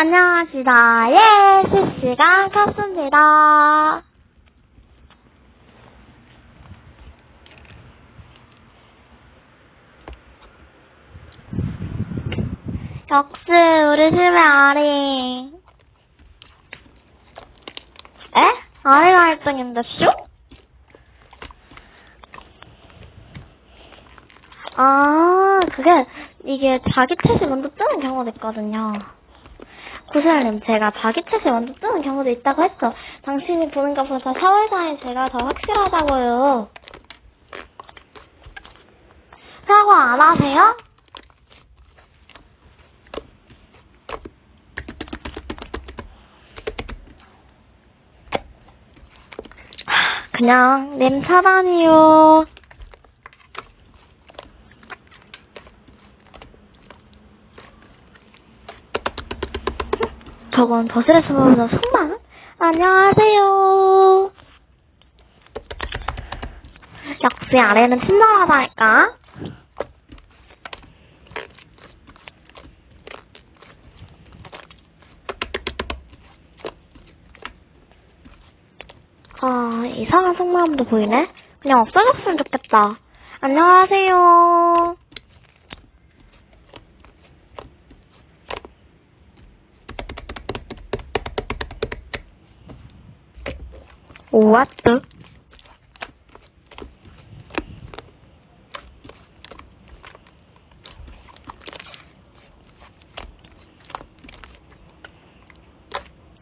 안녕하시다. 예, 실시간 켰습니다. 역시 우리 집의 아리. 에? 아리가 1등인데 쇼? 아, 그게 이게 자기 챗이 먼저 뜨는 경우도 있거든요. 구슬님, 제가 자기 챗이 먼저 뜨는 경우도 있다고 했죠. 당신이 보는 것보다 4월 4일 제가 더 확실하다고요. 사과 안 하세요? 하, 그냥 냄 차단이요. 저건 버스에서 보는 속만? 안녕하세요. 역시 아래는 친절하다니까. 아, 이상한 속마음도 보이네? 그냥 없어졌으면 좋겠다. 안녕하세요. The?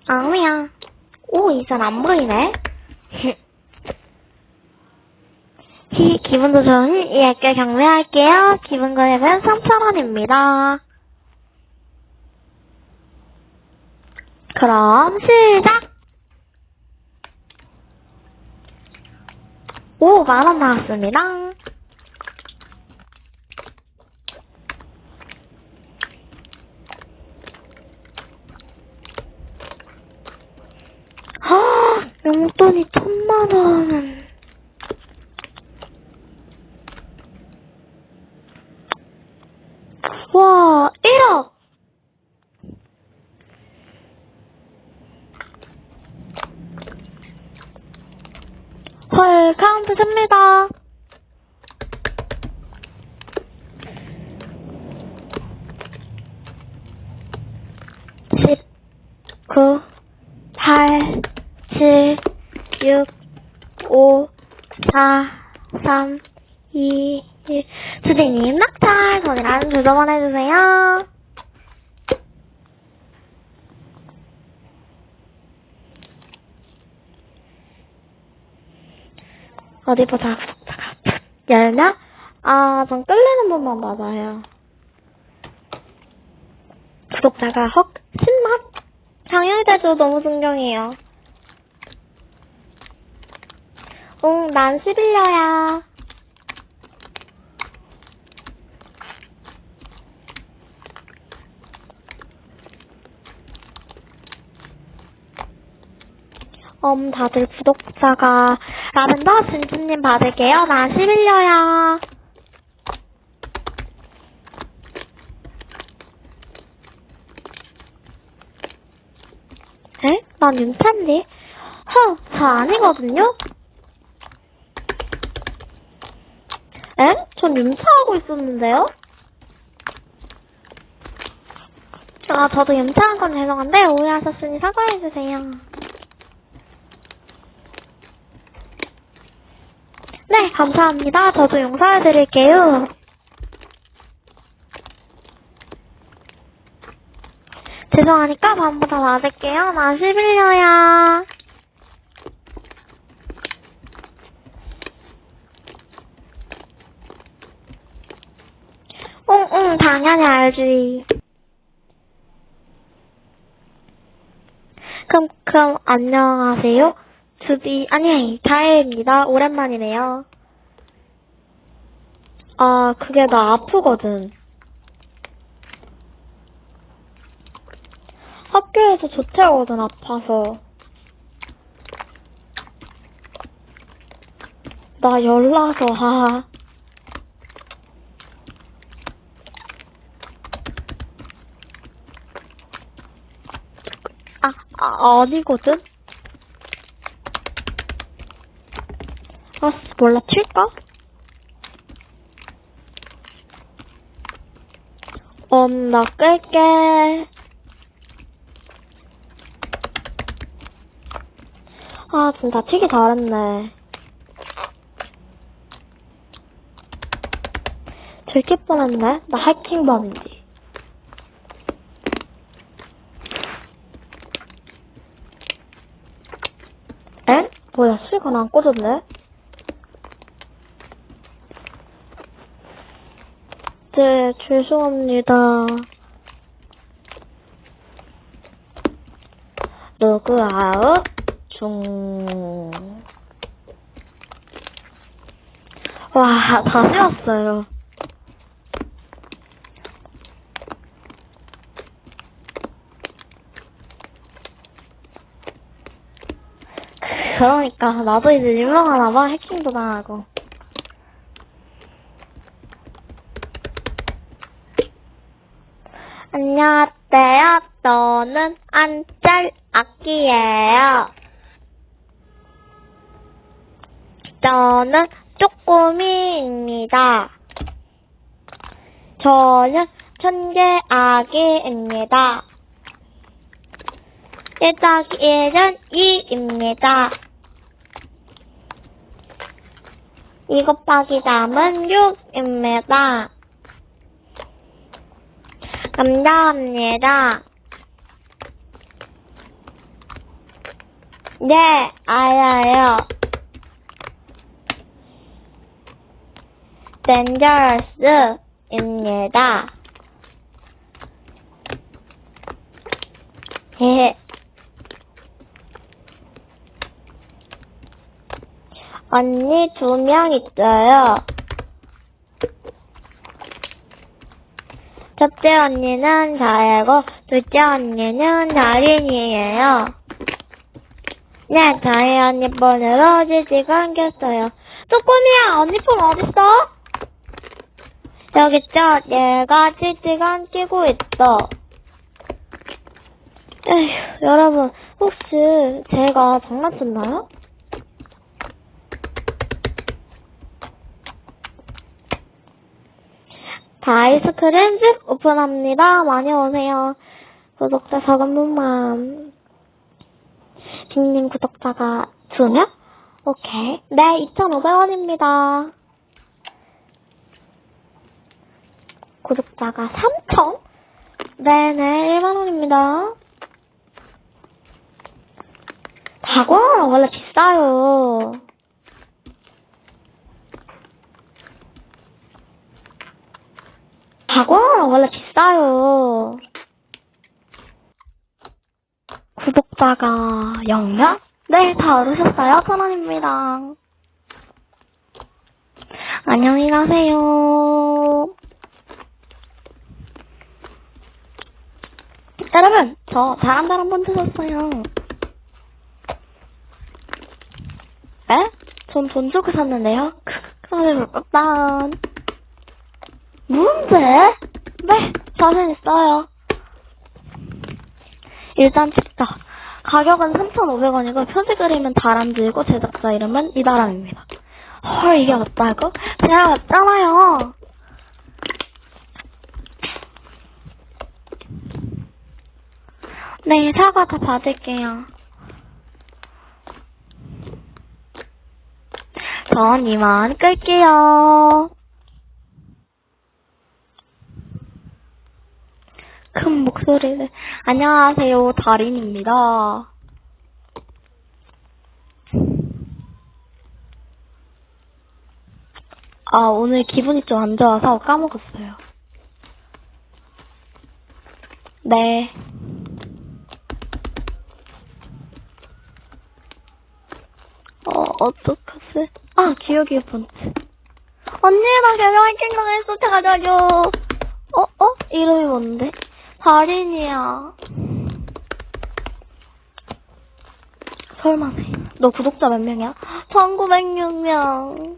아우야. 오, 이젠 안 보이네. 히, 기분도 좋은 예께 경매할게요. 기분 금액은 3,000원입니다. 그럼 시작! 오, 만원 나왔습니다. 아, 용돈이 천만 원. 와, 1억! 헐, 카운트 셉니다. 십, 구, 팔, 칠, 육, 오, 사, 삼, 이, 일. 수진님 낙찰 전이랑 두번 해주세요. 어디 보자. 열냐? 아, 전 끌리는 분만 맞아요. 구독자가 헉, 10만? 장영대도 너무 존경해요. 응, 난 11녀야. 음, 다들 구독자가 라벤더 진주님 받을게요. 난 11녀야. 에? 난 윤찬데? 허, 저 아니거든요? 에? 전 윤차하고 있었는데요? 아, 저도 윤차한 건 죄송한데 오해하셨으니 사과해주세요. 네, 감사합니다. 저도 용서해 드릴게요. 죄송하니까 밤보다 맞을게요. 나 11녀야. 응, 응, 당연히 알지. 그럼, 그럼, 안녕하세요. 주비, 아니, 다혜입니다. 오랜만이네요. 아, 그게 나 아프거든. 학교에서 조퇴하거든, 아파서. 나 열나서, 하. 아, 아, 아니거든? 아, 몰라, 튈까? 음, 나 끌게. 아, 진짜 튀기 잘했네. 들킬 뻔했네? 나 해킹범인데. 에? 뭐야, 수익은 안 꽂았네? 네, 죄송합니다. 로그 아웃 중. 와, 다 세웠어요. 그러니까 나도 이제 유명하나 봐 해킹도 당하고 안녕하세요 저는 안짤 악기예요 저는 쪼꼬미입니다 저는 천재 아기입니다 1 더하기 1은 2입니다. 2 곱하기 3은 6입니다. 감사합니다. 네, 알아요. dangerous입니다. 헤헤. 언니 두 명 있어요. 첫째 언니는 저이고 둘째 언니는 달인이에요. 네, 저희 언니 폰으로 지지가 안겼어요. 쪼꼬미야, 언니 폰 어딨어? 여기 있죠? 얘가 지지가 안 끼고 있어. 에휴, 여러분, 혹시 제가 장난쳤나요? 다이스크림 집 오픈합니다. 많이 오세요. 구독자 적은 분만. 빅님 구독자가 두 명? 오케이. 네, 2,500원입니다. 구독자가 3,000? 네네, 1만원입니다. 다과 원래 비싸요. 다과 원래 비싸요. 구독자가 0명? 네, 다 오르셨어요. 천원입니다. 안녕히 가세요. 여러분, 저 잘한다 한번 드셨어요. 에? 전 돈 주고 샀는데요? 그러면 일단 뭔데? 네, 자신 있어요. 일단 찍자. 가격은 3,500원이고 표지 그림은 다람쥐고 제작자 이름은 이다람입니다. 헐 이게 맞다고? 제가 맞잖아요. 네, 사과 다 받을게요. 전 이만 끌게요. 소리를. 안녕하세요, 달인입니다. 아, 오늘 기분이 좀 안 좋아서 까먹었어요. 네. 어, 어떡하지? 아, 기억이 번지. 언니, 나 개명 해킹 당했어, 자자요. 어, 어? 이름이 뭔데? 달인이야. 설마네. 너 구독자 몇 명이야? 1906명.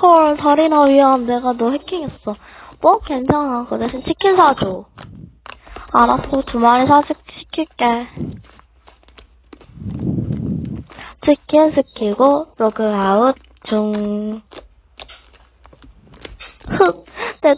헐, 달인아, 미안. 내가 너 해킹했어. 뭐? 괜찮아. 그 대신 치킨 사줘. 알았어, 두 마리 사식 시킬게. 치킨 시키고, 로그아웃 중. 흑, 내